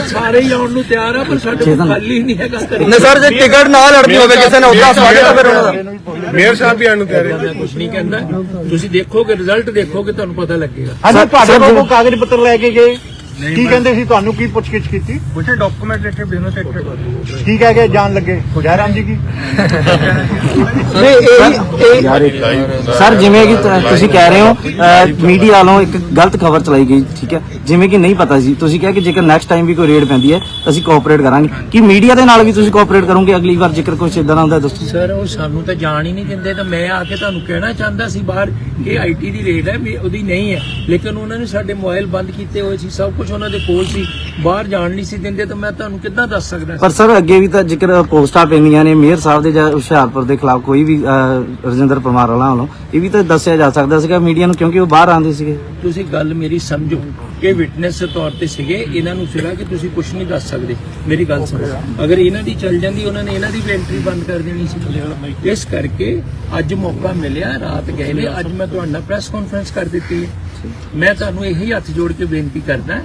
ਸਾਰੇ ਹੀ ਆਉਣ ਨੂੰ ਤਿਆਰ ਆ ਪਰ ਸਾਡੇ ਕੋਲ ਖਾਲੀ ਨਹੀਂ ਹੈਗਾ ਕਰੇ ਨੇ ਸਰ ਜੇ ਟਿਕਟ ਨਾ ਲੜਨੀ ਹੋਵੇ ਕਿਸੇ ਨੇ ਉਹਦਾ ਸਵਾਗਤ ਹੈ ਫਿਰ ਉਹਨਾਂ ਦਾ। ਮੇਅਰ ਸਾਹਿਬ ਵੀ ਆਉਣ ਨੂੰ ਤਿਆਰ ਹੈ ਕੁਝ ਨਹੀਂ ਕਹਿੰਦਾ। ਤੁਸੀਂ ਦੇਖੋਗੇ ਰਿਜ਼ਲਟ ਦੇਖੋਗੇ ਤੁਹਾਨੂੰ ਪਤਾ ਲੱਗੇਗਾ। ਹਾਂਜੀ ਤੁਹਾਡੇ ਕੋਲ ਕਾਗਜ਼ ਪੱਤਰ ਲੈ ਕੇ ਗਏ। ਕੀ ਕਹਿੰਦੇ ਸੀ ਤੁਹਾਨੂੰ? ਕੀ ਪੁੱਛਗਿੱਛ ਕੀਤੀ? ਕੁਝ ਡਾਕੂਮੈਂਟ ਰਿਲੇਟਡ ਬਿਜ਼ਨਸ ਐਕਟੀਵਿਟੀ ਕੀ ਕਹਿ ਕੇ ਜਾਣ ਲੱਗੇ। ਜੈਰਾਮ ਜੀ ਕੀ? ਯਾਰ ਇੱਕ- ਸਰ ਜਿਵੇਂ ਕਿ ਤ- ਤੁਸੀਂ ਕਹਿ ਰਹੇ ਹੋ ਮੀਡੀਆ ਵੱਲੋਂ ਇੱਕ ਗਲਤ ਖਬਰ ਚਲਾਈ ਗਈ ਠੀਕ ਹੈ? ਜਿਵੇਂ ਕਿ ਨਹੀਂ ਪਤਾ ਸੀ। ਤੁਸੀਂ ਕਿਹਾ ਕਿ ਜੇਕਰ ਨੈਕਸਟ ਟਾਈਮ ਵੀ ਕੋਈ ਰੇਡ ਪੈਂਦੀ ਹੈ ਤਾਂ ਅਸੀਂ ਕੋਆਪਰੇਟ ਕਰਾਂਗੇ। ਕੀ ਮੀਡੀਆ ਦੇ ਨਾਲ ਵੀ ਤੁਸੀਂ ਕੋਆਪਰੇਟ ਕਰੋਗੇ ਅਗਲੀ ਵਾਰ ਜੇਕਰ ਕੁਝ ਇਦਾਂ ਦਾ ਹੁੰਦਾ ਹੈ ਦੱਸੋ। ਸਰ ਉਹ ਸਾਨੂੰ ਤਾਂ ਜਾਣ ਹੀ ਨਹੀਂ ਦਿੰਦੇ ਤਾਂ ਮੈਂ ਆ ਕੇ ਤੁਹਾਨੂੰ ਕਹਿਣਾ ਚਾਹੁੰਦਾ ਸੀ ਬਾਹਰ ਕਿ ਆਈਟੀ ਦੀ ਰੇਟ ਹੈ ਵੀ ਉਹਦੀ ਨਹੀਂ ਹੈ। ਲੇਕਿਨ ਉਹਨਾਂ ਨੇ ਸਾਡੇ ਮੋਬਾਈਲ ਬੰਦ ਕੀਤੇ ਹੋਏ ਸੀ ਸਭ ਕੁਝ ਉਹਨਾਂ ਦੇ ਕੋਲ ਸੀ ਬਾਹਰ ਜਾਣ ਨਹੀਂ ਸੀ ਦਿੰਦੇ ਤਾਂ ਮੈਂ ਤੁਹਾਨੂੰ ਕਿੱਦਾਂ ਦੱਸ ਸਕਦਾ ਪਰ ਸਰ ਅੱਗੇ ਵੀ ਤਾਂ ਜੇਕਰ ਪੋਸਟਾਂ ਪੈਂਦੀਆਂ ਨੇ ਮੇਅਰ ਸਾਹਿਬ ਦੇ ਜਾਂ ਹੁਸ਼ਿਆਰਪੁਰ ਦੇ ਖਿਲਾਫ ਕੋਈ ਵੀ ਅਹ, ਰਜਿੰਦਰ ਪਰਮਾਰ ਵਾਲਾ ਵੱਲੋਂ ਇਹ ਵੀ ਤਾਂ ਦੱਸਿਆ ਜਾ ਸਕਦਾ ਸੀਗਾ ਮੀਡੀਆ ਨੂੰ ਕਿਉਂਕਿ ਉਹ ਬਾਹਰ ਆਉਂਦੇ ਸੀਗੇ। ਤੁਸੀਂ ਗੱਲ ਮੇਰੀ ਸਮਝੋ ਇਹ ਵਿਟਨੈਸ ਦੇ ਤੌਰ ਤੇ ਸੀਗੇ ਇਹਨਾਂ ਨੂੰ ਸੀਗਾ ਕਿ ਤੁਸੀਂ ਕੁਝ ਨਹੀਂ ਦੱਸ ਸਕਦੇ। ਮੇਰੀ ਗੱਲ ਸੁਣੋ ਅਗਰ ਇਹਨਾਂ ਦੀ ਚੱਲ ਜਾਂਦੀ ਉਹਨਾਂ ਨੇ ਇਹਨਾਂ ਦੀ ਵੀ ਐਂਟਰੀ ਬੰਦ ਕਰ ਦੇਣੀ ਸੀ। ਇਸ ਕਰਕੇ ਅੱਜ ਮੌਕਾ ਮਿਲਿਆ ਰਾਤ ਗਏ ਨੇ ਅੱਜ ਮੈਂ ਤੁਹਾਡੇ ਨਾਲ ਪ੍ਰੈਸ ਕਾਨਫਰੰਸ ਕਰ ਦਿੱਤੀ ਹੈ। ਮੈਂ ਤੁਹਾਨੂੰ ਇਹੀ ਹੱਥ ਜੋੜ ਕੇ ਬੇਨਤੀ ਕਰਦਾ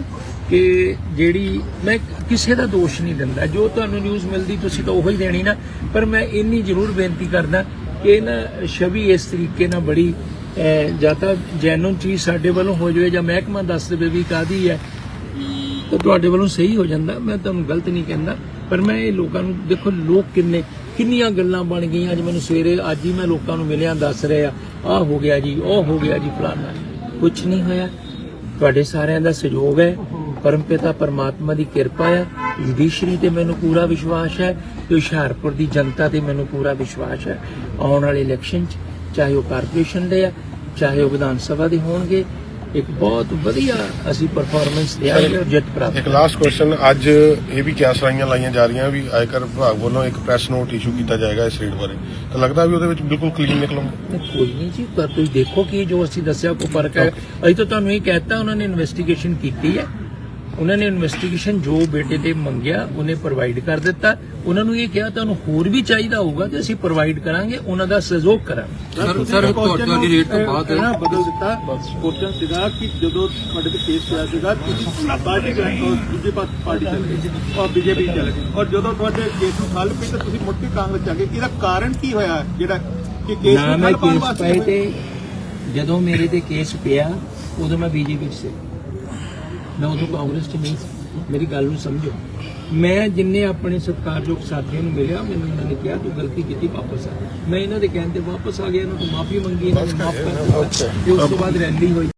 ਕਿ ਜਿਹੜੀ ਮੈਂ ਕਿਸੇ ਦਾ ਦੋਸ਼ ਨਹੀਂ ਦਿੰਦਾ। ਜੋ ਤੁਹਾਨੂੰ ਨਿਊਜ਼ ਮਿਲਦੀ ਤੁਸੀਂ ਤਾਂ ਉਹੀ ਦੇਣੀ ਨਾ। ਪਰ ਮੈਂ ਇੰਨੀ ਜ਼ਰੂਰ ਬੇਨਤੀ ਕਰਦਾ ਕਿ ਇਹ ਨਾ ਛਵੀ ਇਸ ਤਰੀਕੇ ਨਾਲ ਬੜੀ ਅਹ, ਜਾਂ ਤਾਂ ਜੈਨੂਨ ਚੀਜ਼ ਸਾਡੇ ਵੱਲੋਂ ਹੋ ਜਾਵੇ ਜਾਂ ਮਹਿਕਮਾ ਦੱਸ ਦੇਵੇ ਵੀ ਕਾਦੀ ਹੈ ਤਾਂ ਤੁਹਾਡੇ ਵੱਲੋਂ ਸਹੀ ਹੋ ਜਾਂਦਾ। ਮੈਂ ਤੁਹਾਨੂੰ ਗਲਤ ਨਹੀਂ ਕਹਿੰਦਾ ਪਰ ਮੈਂ ਇਹ ਲੋਕਾਂ ਨੂੰ ਦੇਖੋ ਲੋਕ ਕਿੰਨੇ ਕਿੰਨੀਆਂ ਗੱਲਾਂ ਬਣ ਗਈਆਂ ਅੱਜ ਮੈਨੂੰ ਸਵੇਰੇ। ਅੱਜ ਹੀ ਮੈਂ ਲੋਕਾਂ ਨੂੰ ਮਿਲਿਆ ਦੱਸ ਰਿਹਾ ਆ ਆਹ ਹੋ ਗਿਆ ਜੀ ਉਹ ਹੋ ਗਿਆ ਜੀ ਫਲਾਣਾ ਕੁਝ ਨਹੀਂ ਹੋਇਆ। ਤੁਹਾਡੇ ਸਾਰਿਆਂ ਦਾ ਸਹਿਯੋਗ ਹੈ। ਪਰਮਪਿਤਾ ਪਰਮਾਤਮਾ ਦੀ ਕਿਰਪਾ ਹੈ ਜੁਡੀਸ਼ਰੀ ਤੇ ਮੈਨੂੰ ਪੂਰਾ ਵਿਸ਼ਵਾਸ ਹੈ ਤੇ ਹੁਸ਼ਿਆਰਪੁਰ ਦੀ ਜਨਤਾ ਤੇ ਮੈਨੂੰ ਪੂਰਾ ਵਿਸ਼ਵਾਸ ਹੈ। ਆਉਣ ਵਾਲੇ ਇਲੈਕਸ਼ਨ 'ਚ ਚਾਹੇ ਉਹ ਕਾਰਪੋਰੇਸ਼ਨ ਦੇ ਆ ਚਾਹੇ ਉਹ ਵਿਧਾਨ ਸਭਾ ਦੇ ਹੋਣਗੇ ਇੱਕ ਬਹੁਤ ਵਧੀਆ ਅਸੀਂ ਪਰਫਾਰਮੈਂਸ ਦਿਆਂਗੇ ਔਰ ਜਿੱਤ ਪ੍ਰਾਪਤ ਇੱਕ ਲਾਸਟ ਕੁਐਸਚਨ ਅੱਜ ਇਹ ਵੀ ਕਿਆਸ ਰਾਈਆਂ ਲਾਈਆਂ ਜਾ ਰਹੀਆਂ ਵੀ ਆਇਕਰ ਵਿਭਾਗ ਵੱਲੋਂ ਇੱਕ ਪ੍ਰੈਸ ਨੋਟ ਇਸ਼ੂ ਕੀਤਾ ਜਾਏਗਾ ਇਸ ਰੇਟ ਬਾਰੇ। ਤਾਂ ਲੱਗਦਾ ਵੀ ਉਹਦੇ ਵਿੱਚ ਬਿਲਕੁਲ ਕਲੀਨ ਨਿਕਲੋਗੇ ਕੋਈ ਨਹੀਂ ਜੀ ਪਰ ਤੁਸੀਂ ਦੇਖੋ ਕਿ ਜੋ ਅਸੀਂ ਦੱਸਿਆ ਕੋ ਫ਼ਰਕ ਹੈ। ਅਸੀਂ ਤਾਂ ਤੁਹਾਨੂੰ ਇਹ ਕਹਿਤਾ ਉਹਨਾਂ ਨੇ ਇਨਵੈਸਟੀਗੇਸ਼ਨ ਕੀਤੀ ਹੈ। ਉਹਨਾਂ ਨੇ ਇਨਵੈਸਟੀਗੇਸ਼ਨ ਜੋ ਬੇਟੇ ਤੇ ਮੰਗਿਆ ਉਹਨੇ ਪ੍ਰੋਵਾਈਡ ਕਰ ਦਿੱਤਾ। ਉਹਨਾਂ ਨੂੰ ਇਹ ਕਿਹਾ ਤੁਹਾਨੂੰ ਹੋਰ ਵੀ ਚਾਹੀਦਾ ਹੋਊਗਾ ਤੇ ਅਸੀਂ ਪ੍ਰੋਵਾਈਡ ਕਰਾਂਗੇ ਉਹਨਾਂ ਦਾ ਸਹਿਯੋਗ ਕਰਾਂਗੇ। ਸਰ ਸਰ ਤੁਹਾਡੀ ਰੇਟ ਤੋਂ ਬਾਅਦ ਨਾ ਬਦਲ ਦਿੱਤਾ। ਕੁਐਸਚਨ ਸੀਗਾ ਕਿ ਜਦੋਂ ਤੁਹਾਡੇ ਤੇ ਕੇਸ ਪਿਆ ਸੀਗਾ ਤੁਸੀਂ ਪਾਰਟੀ ਦੂਜੀ ਪਾਰਟੀ ਚਲ ਗਈ ਔਰ ਬੀਜੇਪੀ ਚਲ ਗਈ ਔਰ ਜਦੋਂ ਤੁਹਾਡੇ ਕੇਸ ਨੂੰ ਹੱਲ ਪਈ ਤਾਂ ਤੁਸੀਂ ਮੁੜ ਕੇ ਕਾਂਗਰਸ ਚ ਆ ਗਏ। ਇਹਦਾ ਕਾਰਨ ਕੀ ਹੋਇਆ ਜਿਹੜਾ ਕਿ ਕੇਸ ਨਾ ਹੱਲ ਪਾਉਣ ਵਾਸਤੇ ਜਦੋਂ ਮੇਰੇ ਤੇ ਕੇਸ ਪਿਆ ਉਦੋਂ ਮੈਂ ਬੀਜੇਪੀ 'ਚ ਸੀ। ਮੈਂ ਉਦੋਂ ਕਾਂਗਰਸ 'ਚ ਨਹੀਂ ਸੀ। ਮੇਰੀ ਗੱਲ ਨੂੰ ਸਮਝੋ। ਮੈਂ ਜਿੰਨੇ ਆਪਣੇ ਸਤਿਕਾਰਯੋਗ ਸਾਥੀਆਂ ਨੂੰ ਮਿਲਿਆ ਮੈਨੂੰ ਇਹਨਾਂ ਨੇ ਕਿਹਾ ਤੂੰ ਗਲਤੀ ਕੀਤੀ ਵਾਪਸ ਆ। ਮੈਂ ਇਹਨਾਂ ਦੇ ਕਹਿਣ ਤੇ ਵਾਪਸ ਆ ਗਿਆ ਇਹਨਾਂ ਤੋਂ ਮਾਫੀ ਮੰਗੀ ਇਹਨਾਂ ਨੇ ਮਾਫ ਕਰ ਦਿੱਤਾ। ਤੇ ਉਸ ਤੋਂ ਬਾਅਦ ਰੈਲੀ ਹੋਈ।